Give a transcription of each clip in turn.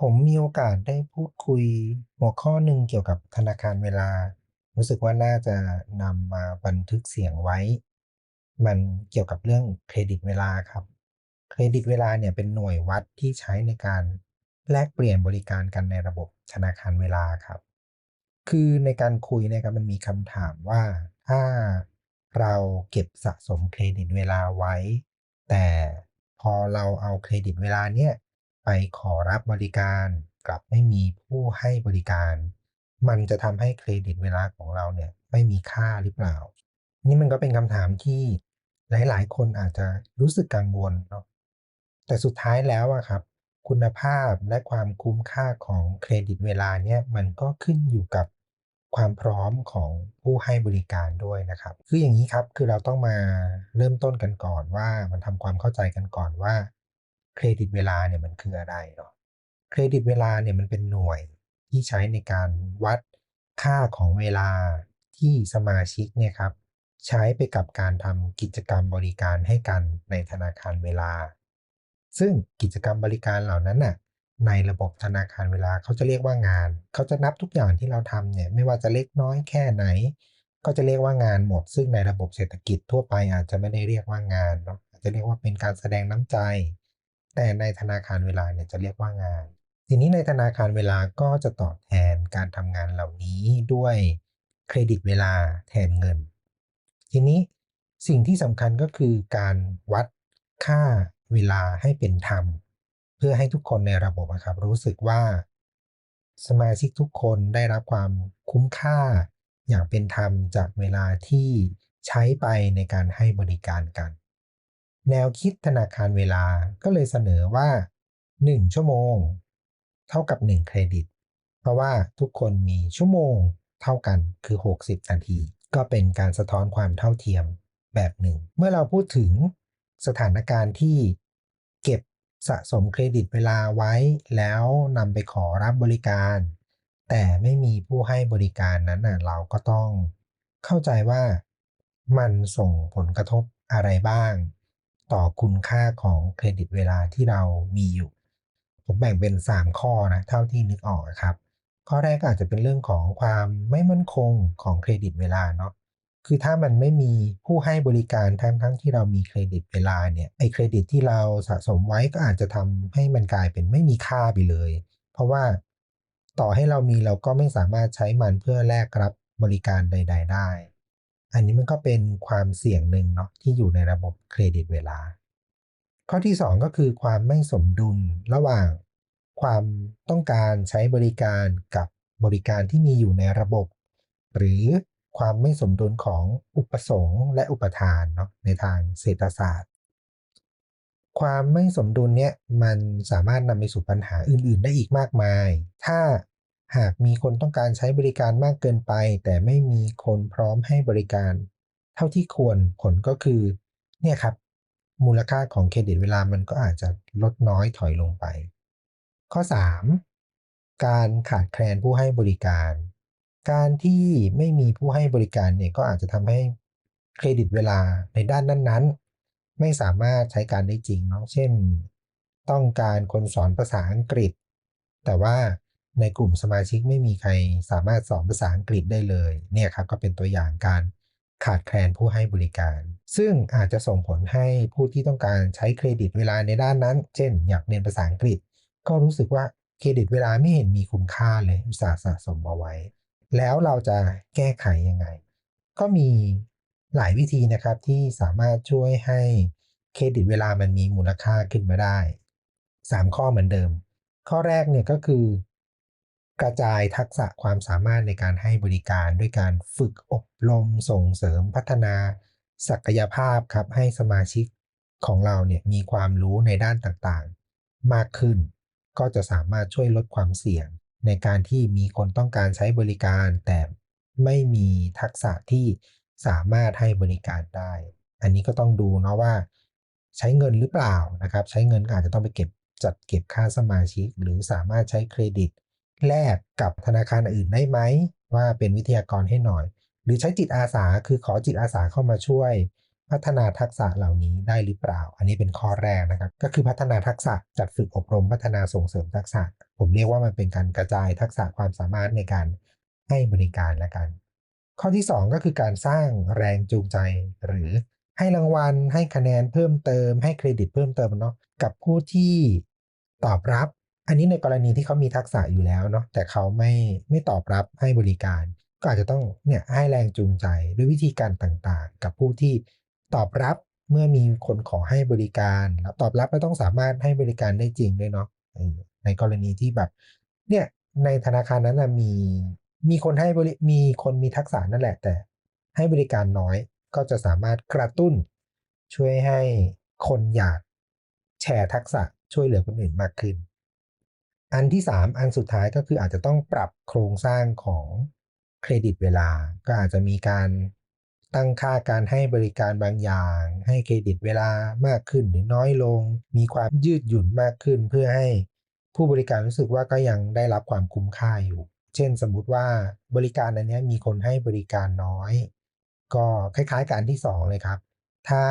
ผมมีโอกาสได้พูดคุยหัวข้อหนึ่งเกี่ยวกับธนาคารเวลา รู้สึกว่าน่าจะนำมาบันทึกเสียงไว้ มันเกี่ยวกับเรื่องเครดิตเวลาครับ เครดิตเวลาเนี่ยเป็นหน่วยวัดที่ใช้ในการแลกเปลี่ยนบริการกันในระบบธนาคารเวลาครับ คือในการคุยเนี่ยครับมันมีคำถามว่าถ้าเราเก็บสะสมเครดิตเวลาไว้ แต่พอเราเอาเครดิตเวลาเนี่ย ไปขอรับบริการกลับไม่มีผู้ให้บริการ มันจะทำให้เครดิตเวลาของเราเนี่ยไม่มีค่าหรือเปล่า นี่มันก็เป็นคำถามที่หลาย ๆ คนอาจจะรู้สึกกังวลเนาะแต่สุดท้ายแล้วอะครับ คุณภาพและความคุ้มค่าของเครดิตเวลาเนี่ยมันก็ขึ้นอยู่กับความพร้อมของผู้ให้บริการด้วยนะครับ คืออย่างนี้ครับ คือเราต้องมาเริ่มต้นกันก่อนว่ามันทำความเข้าใจกันก่อนว่า เครดิตเวลาเนี่ยมันคืออะไรเนาะเครดิตเวลาเนี่ยมันเป็นหน่วยที่ใช้ในการวัดค่าของเวลาที่สมาชิกเนี่ยครับใช้ไปกับการทำกิจกรรมบริการให้กันในธนาคารเวลา ซึ่งกิจกรรมบริการเหล่านั้นน่ะในระบบธนาคารเวลาเขาจะเรียกว่างาน เขาจะนับทุกอย่างที่เราทำเนี่ยไม่ว่าจะเล็กน้อยแค่ไหน ก็จะเรียกว่างานหมด ซึ่งในระบบเศรษฐกิจทั่วไปอาจจะไม่ได้เรียกว่างานเนาะอาจจะเรียกว่าเป็นการแสดงน้ำใจ แต่ในธนาคารเวลาเนี่ยจะเรียกว่างาน ทีนี้ในธนาคารเวลาก็จะตอบแทนการทำงานเหล่านี้ด้วยเครดิตเวลาแทนเงิน ทีนี้สิ่งที่สำคัญก็คือการวัดค่าเวลาให้เป็นธรรม เพื่อให้ทุกคนในระบบนะครับ รู้สึกว่า สมาชิกทุกคนได้รับความคุ้มค่าอย่างเป็นธรรมจากเวลาที่ใช้ไปในการให้บริการกัน แนวคิดธนาคารเวลาก็เลยเสนอว่า 1 ชั่วโมง เท่ากับ 1 เครดิต เพราะว่าทุกคนมีชั่วโมงเท่ากันคือ 60 นาที ก็เป็นการสะท้อนความเท่าเทียมแบบหนึ่ง เมื่อเราพูดถึงสถานการณ์ที่เก็บสะสมเครดิตเวลาไว้ แล้วนำไปขอรับบริการ แต่ไม่มีผู้ให้บริการนั้นนะเราก็ต้อง เข้าใจว่ามันส่งผลกระทบอะไรบ้าง ต่อคุณค่าของเครดิตเวลาที่เรามีอยู่ ผมแบ่งเป็น 3 ข้อนะเท่าที่นึกออกครับ ข้อแรกอาจจะเป็นเรื่องของความไม่มั่นคงของเครดิตเวลาเนาะคือถ้ามันไม่มีผู้ให้บริการทั้งทั้งที่เรามีเครดิตเวลาเนี่ยไอเครดิตที่เราสะสมไว้ก็อาจจะทำให้มันกลายเป็นไม่มีค่าไปเลย เพราะว่าต่อให้เรามีเราก็ไม่สามารถใช้มันเพื่อแลกรับบริการใด ๆ ได้ อันนี้มันก็เป็นความเสี่ยงหนึ่งเนาะที่อยู่ในระบบเครดิตเวลา ข้อที่ 2 ก็คือความไม่สมดุลระหว่างความต้องการใช้บริการกับบริการที่มีอยู่ในระบบ หรือความไม่สมดุลของอุปสงค์และอุปทานเนาะในทางเศรษฐศาสตร์ ความไม่สมดุลเนี่ยมันสามารถนำไปสู่ปัญหาอื่น ๆ ได้อีกมากมาย ถ้า หากมีคนต้องการใช้บริการมากเกินไป แต่ไม่มีคนพร้อมให้บริการ เท่าที่ควรผลก็คือ เนี่ยครับ มูลค่าของเครดิตเวลามันก็อาจจะลดน้อยถอยลงไป ข้อ 3 การขาดแคลนผู้ให้บริการ การที่ไม่มีผู้ให้บริการเนี่ยก็อาจจะทำให้เครดิตเวลาในด้านนั้นๆ ไม่สามารถใช้การได้จริงเนาะเช่น ต้องการคนสอนภาษาอังกฤษ แต่ว่า ในกลุ่มสมาชิกไม่มีใครสามารถสอนภาษาอังกฤษได้เลย เนี่ยครับก็เป็นตัวอย่างการขาดแคลนผู้ให้บริการ ซึ่งอาจจะส่งผลให้ผู้ที่ต้องการใช้เครดิตเวลาในด้านนั้น เช่น อยากเรียนภาษาอังกฤษ ก็รู้สึกว่าเครดิตเวลาไม่เห็นมีคุณค่าเลยอุตสาห์สะสมเอาไว้ แล้วเราจะแก้ไขยังไง ก็มีหลายวิธีนะครับที่สามารถช่วยให้เครดิตเวลามันมีมูลค่าขึ้นมาได้ 3 ข้อเหมือนเดิม ข้อแรกเนี่ยก็คือ กระจายทักษะความสามารถในการให้บริการด้วยการฝึกอบรมส่งเสริมพัฒนาศักยภาพครับให้สมาชิกของเราเนี่ยมีความรู้ในด้านต่างๆ มากขึ้น ก็จะสามารถช่วยลดความเสี่ยง ในการที่มีคนต้องการใช้บริการ แต่ไม่มีทักษะที่สามารถให้บริการได้ อันนี้ก็ต้องดูเนาะว่า ใช้เงินหรือเปล่านะครับ ใช้เงินอาจจะต้องไปเก็บจัดเก็บค่าสมาชิก หรือสามารถใช้เครดิต แลกกับธนาคารอื่นได้ไหม ว่าเป็นวิทยากรให้หน่อย หรือใช้จิตอาสาคือขอจิตอาสาเข้ามาช่วย พัฒนาทักษะเหล่านี้ได้หรือเปล่า อันนี้เป็นข้อแรกนะครับ ก็คือพัฒนาทักษะจัดฝึกอบรมพัฒนาส่งเสริมทักษะ ผมเรียกว่ามันเป็นการกระจายทักษะความสามารถในการให้บริการและกัน ข้อที่ 2 ก็คือการสร้างแรงจูงใจ หรือให้รางวัลให้คะแนนเพิ่มเติม ให้เครดิตเพิ่มเติมเนาะกับผู้ที่ตอบรับ อันนี้ในกรณีที่เขามีทักษะอยู่แล้วเนาะแต่เขาไม่ไม่ตอบรับให้บริการ ก็อาจจะต้องเนี่ยให้แรงจูงใจด้วยวิธีการต่างๆ กับผู้ที่ตอบรับเมื่อมีคนขอให้บริการแล้วตอบรับแล้วต้องสามารถให้บริการได้จริงด้วยเนาะในกรณีที่แบบเนี่ยในธนาคารนั้นนะมีมีคนให้บริมีคนมีทักษะนั่นแหละแต่ ให้บริการน้อยก็จะสามารถกระตุ้น ช่วยให้คนอยากแชร์ทักษะช่วยเหลือคนอื่นมากขึ้น อันที่ 3 อันสุดท้ายก็คืออาจจะต้องปรับโครงสร้างของเครดิตเวลา ก็อาจจะมีการตั้งค่าการให้บริการบางอย่าง ให้เครดิตเวลามากขึ้นหรือน้อยลง มีความยืดหยุ่นมากขึ้น เพื่อให้ผู้บริการรู้สึกว่าก็ยังได้รับความคุ้มค่าอยู่ เช่นสมมุติว่าบริการอันนี้มีคนให้บริการน้อย ก็คล้ายๆกับอันที่ 2 เลยครับ ถ้า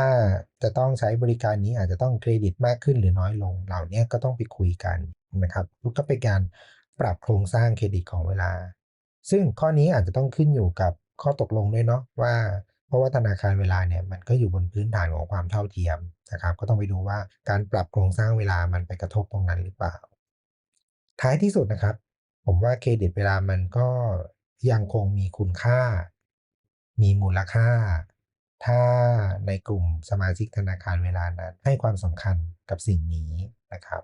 จะต้องใช้บริการนี้อาจจะต้องเครดิตมากขึ้นหรือน้อยลง เหล่านี้ก็ต้องไปคุยกัน นะครับก็เป็นการปรับโครงสร้างเครดิตของเวลา ซึ่งข้อนี้อาจจะต้องขึ้นอยู่กับข้อตกลงด้วยเนาะว่าเพราะว่าธนาคารเวลาเนี่ยมันก็อยู่บนพื้นฐานของความเท่าเทียมนะครับก็ต้องไปดูว่าการปรับโครงสร้างเวลามันไปกระทบตรงนั้นหรือเปล่า ท้ายที่สุดนะครับ ผมว่าเครดิตเวลามันก็ยังคงมีคุณค่า มีมูลค่า ถ้าในกลุ่มสมาชิกธนาคารเวลานั้นให้ความสำคัญกับสิ่งนี้นะครับ